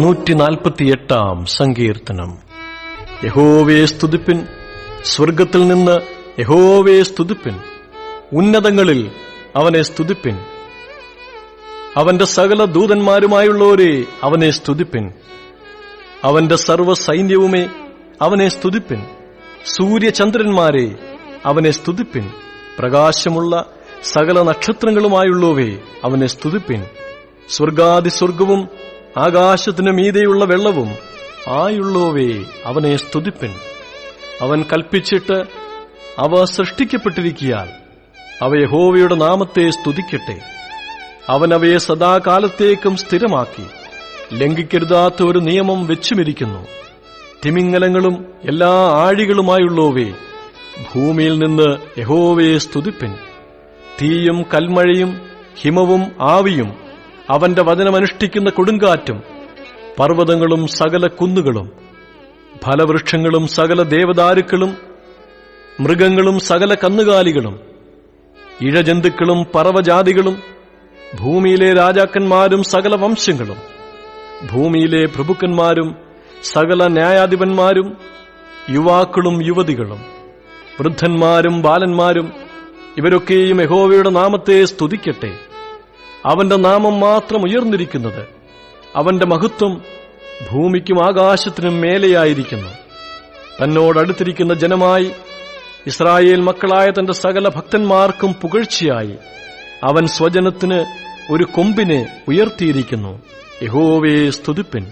നൂറ്റി നാൽപ്പത്തിയെട്ടാം സങ്കീർത്തനം. യഹോവയെ സ്തുതിപ്പിൻ. സ്വർഗത്തിൽ നിന്ന് യഹോവയെ സ്തുതിപ്പിൻ. ഉന്നതങ്ങളിൽ അവനെ സ്തുതിപ്പിൻ. അവന്റെ സകല ദൂതന്മാരുമായുള്ളവരെ അവനെ സ്തുതിപ്പിൻ. അവന്റെ സർവ സൈന്യവുമേ അവനെ സ്തുതിപ്പിൻ. സൂര്യചന്ദ്രന്മാരെ അവനെ സ്തുതിപ്പിൻ. പ്രകാശമുള്ള സകല നക്ഷത്രങ്ങളുമായുള്ളവേ അവനെ സ്തുതിപ്പിൻ. സ്വർഗാതിസ്വർഗവും ആകാശത്തിനു മീതെയുള്ള വെള്ളവും ആയുള്ളോവേ അവനെ സ്തുതിപ്പൻ. അവൻ കൽപ്പിച്ചിട്ട് അവ സൃഷ്ടിക്കപ്പെട്ടിരിക്കിയാൽ അവ യഹോവയുടെ നാമത്തെ സ്തുതിക്കട്ടെ. അവൻ അവയെ സദാകാലത്തേക്കും സ്ഥിരമാക്കി. ലംഘിക്കരുതാത്ത ഒരു നിയമം വെച്ചുമിരിക്കുന്നു. തിമിംഗലങ്ങളും എല്ലാ ആഴികളുമായുള്ളോവേ ഭൂമിയിൽ നിന്ന് യഹോവയെ സ്തുതിപ്പൻ. തീയും കൽമഴയും ഹിമവും ആവിയും അവന്റെ വചനമനുഷ്ഠിക്കുന്ന കൊടുങ്കാറ്റും പർവതങ്ങളും സകല കുന്നുകളും ഫലവൃക്ഷങ്ങളും സകല ദേവദാരുക്കളും മൃഗങ്ങളും സകല കന്നുകാലികളും ഇഴജന്തുക്കളും പറവജാതികളും ഭൂമിയിലെ രാജാക്കന്മാരും സകല വംശങ്ങളും ഭൂമിയിലെ പ്രഭുക്കന്മാരും സകല ന്യായാധിപന്മാരും യുവാക്കളും യുവതികളും വൃദ്ധന്മാരും ബാലന്മാരും ഇവരൊക്കെയും യഹോവയുടെ നാമത്തെ സ്തുതിക്കട്ടെ. അവന്റെ നാമം മാത്രം ഉയർന്നിരിക്കുന്നത് അവന്റെ മഹത്വം ഭൂമിക്കും ആകാശത്തിനും മേലെയായിരിക്കുന്നു. തന്നോടടുത്തിരിക്കുന്ന ജനമായി ഇസ്രായേൽ മക്കളായ തന്റെ സകല ഭക്തന്മാർക്കും പുകഴ്ചയായി അവൻ സ്വജനത്തിന് ഒരു കൊമ്പിനെ ഉയർത്തിയിരിക്കുന്നു. യഹോവയെ സ്തുതിപ്പിൻ.